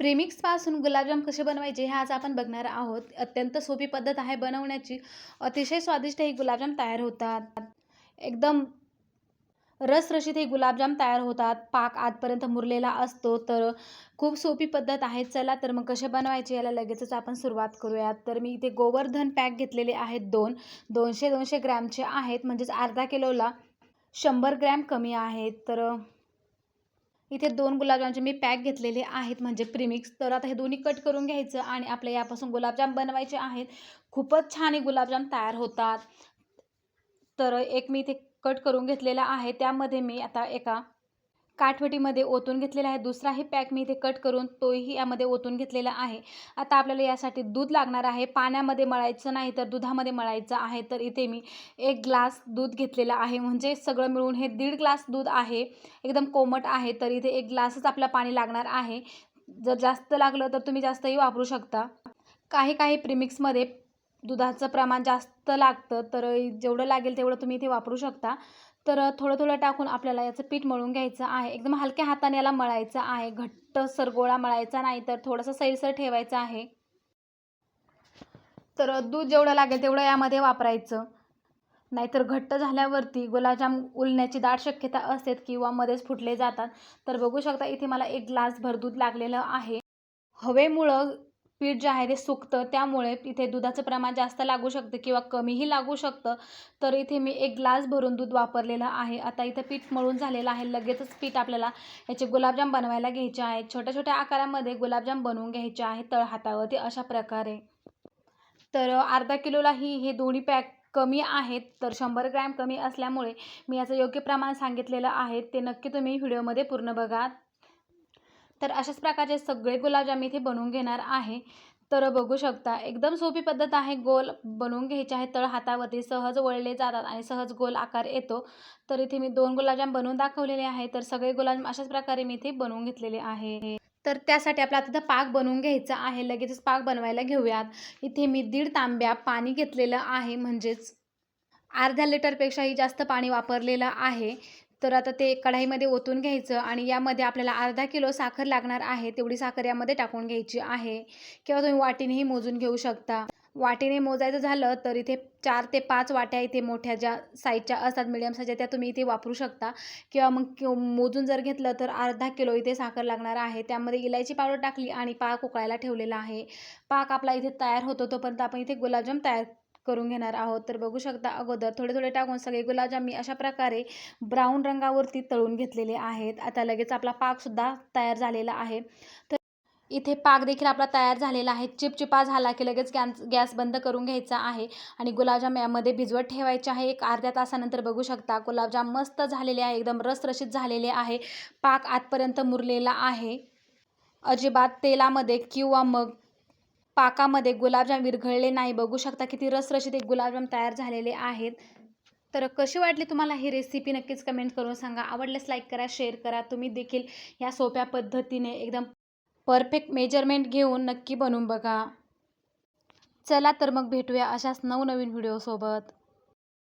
प्रेमिक्सपासून गुलाबजाम कसे बनवायचे हे आज आपण बघणार आहोत. अत्यंत सोपी पद्धत आहे बनवण्याची. अतिशय स्वादिष्ट हे गुलाबजाम तयार होतात. एकदम रसरशीत हे गुलाबजाम तयार होतात. पाक आतपर्यंत मुरलेला असतो तर खूप सोपी पद्धत आहे. चला तर मग कसे बनवायचे याला लगेचच आपण सुरुवात करूयात. तर मी इथे गोवर्धन पॅक घेतलेले आहेत दोन. दोनशे दोनशे ग्रॅमचे आहेत म्हणजेच अर्धा किलोला शंभर ग्रॅम कमी आहेत. तर इथे दोन गुलाबजामचे मी पॅक घेतलेले आहेत म्हणजे प्रिमिक्स तर आता हे दोन्ही कट करून घ्यायचं आणि आपल्या यापासून गुलाबजाम बनवायचे आहेत. खूपच छान हे गुलाबजाम तयार होतात. तर एक मी इथे कट करून घेतलेला आहे. त्यामध्ये मी आता एका काठवटीमध्ये ओतून घेतलेला आहे. दुसराही पॅक मी इथे कट करून तोही यामध्ये ओतून घेतलेला आहे. आता आपल्याला यासाठी दूध लागणार आहे. पाण्यामध्ये मळायचं नाही तर दुधामध्ये मळायचं आहे तर इथे मी एक ग्लास दूध घेतलेलं आहे. म्हणजे सगळं मिळून हे दीड ग्लास दूध आहे. एकदम कोमट आहे तर इथे एक ग्लासच आपलं पाणी लागणार आहे. जर जास्त लागलं तर तुम्ही जास्तही वापरू शकता. काही काही प्रिमिक्समध्ये दुधाचं प्रमाण जास्त लागतं तर जेवढं लागेल तेवढं तुम्ही इथे वापरू शकता. तर थोडं थोडं टाकून आपल्याला याचं पीठ मळून घ्यायचं आहे. एकदम हलक्या हाताने याला मळायचं आहे. घट्ट सरगोळा मळायचा नाही तर थोडंसं सैलसर ठेवायचं आहे. तर दूध जेवढं लागेल तेवढं यामध्ये वापरायचं. नाहीतर घट्ट झाल्यावरती गुलाबजाम उलण्याची दाट शक्यता असते किंवा मध्येच फुटले जातात. तर बघू शकता इथे मला एक ग्लासभर दूध लागलेलं आहे. हवेमुळं पीठ जे आहे ते सुकतं त्यामुळे इथे दुधाचं प्रमाण जास्त लागू शकतं किंवा कमीही लागू शकतं. तर इथे मी एक ग्लास भरून दूध वापरलेलं आहे. आता इथं पीठ मळून झालेलं आहे. लगेचच पीठ आपल्याला याचे गुलाबजाम बनवायला घ्यायचे आहे. छोट्या छोट्या आकारामध्ये गुलाबजाम बनवून घ्यायचे आहे तळहातावरती अशा प्रकारे. तर अर्धा किलोलाही हे दोन्ही पॅक कमी आहेत. तर शंभर ग्रॅम कमी असल्यामुळे मी याचं योग्य प्रमाण सांगितलेलं आहे. ते नक्की तुम्ही व्हिडिओमध्ये पूर्ण बघा. तर अशाच प्रकारचे सगळे गुलाबजाम इथे बनवून घेणार आहे. तर बघू शकता एकदम सोपी पद्धत आहे. गोल बनवून घ्यायचे आहे तळ हातावरती सहज वळले जातात आणि सहज गोल आकार येतो. तर इथे मी दोन गुलाबजाम बनवून दाखवलेले आहे तर सगळे गुलाबजाम अशाच प्रकारे मी इथे बनवून घेतलेले आहे. तर त्यासाठी आपल्याला तिथं पाक बनवून घ्यायचा आहे. लगेचच पाक बनवायला घेऊयात. इथे मी दीड तांब्या पाणी घेतलेलं आहे. म्हणजेच अर्ध्या लिटरपेक्षाही जास्त पाणी वापरलेलं आहे. तर आता ते कढाईमध्ये ओतून घ्यायचं आणि यामध्ये आपल्याला अर्धा किलो साखर लागणार आहे तेवढी साखर यामध्ये टाकून घ्यायची आहे. किंवा तुम्ही वाटीनेही मोजून घेऊ शकता. वाटीने मोजायचं झालं तर इथे चार ते पाच वाट्या इथे मोठ्या ज्या साईजच्या असतात मिडियम साईजच्या त्या तुम्ही इथे वापरू शकता. किंवा मग मोजून जर घेतलं तर अर्धा किलो इथे साखर लागणार आहे. त्यामध्ये इलायची पावडर टाकली आणि पाक उकळायला ठेवलेला आहे. पाक आपला इथे तयार होतो तोपर्यंत आपण इथे गुलाबजाम तयार करून घेणार आहोत. तर बघू शकता अगोदर थोडे थोडे टाकून सगळे गुलाबजाम मी अशा प्रकारे ब्राऊन रंगावरती तळून घेतलेले आहेत. आता लगेच आपला पाकसुद्धा तयार झालेला आहे. तर इथे पाक देखील आपला तयार झालेला आहे. चिपचिपा झाला की लगेच गॅस गॅस बंद करून घ्यायचा आहे आणि गुलाबजाम यामध्ये भिजवत ठेवायचे आहे. एक अर्ध्या तासानंतर बघू शकता गुलाबजाम मस्त झालेले आहे. एकदम रसरशीत झालेले आहे. पाक आतपर्यंत मुरलेला आहे. अजिबात तेलामध्ये किंवा मग पाकामध्ये गुलाबजाम विरघळले नाही. बघू शकता किती रसरशीत एक गुलाबजाम तयार झालेले आहेत. तर कशी वाटली तुम्हाला ही रेसिपी नक्कीच कमेंट करून सांगा. आवडल्यास लाईक करा शेअर करा. तुम्ही देखील ह्या सोप्या पद्धतीने एकदम परफेक्ट मेजरमेंट घेऊन नक्की बनवून बघा. चला तर मग भेटूया अशाच नवनवीन व्हिडिओसोबत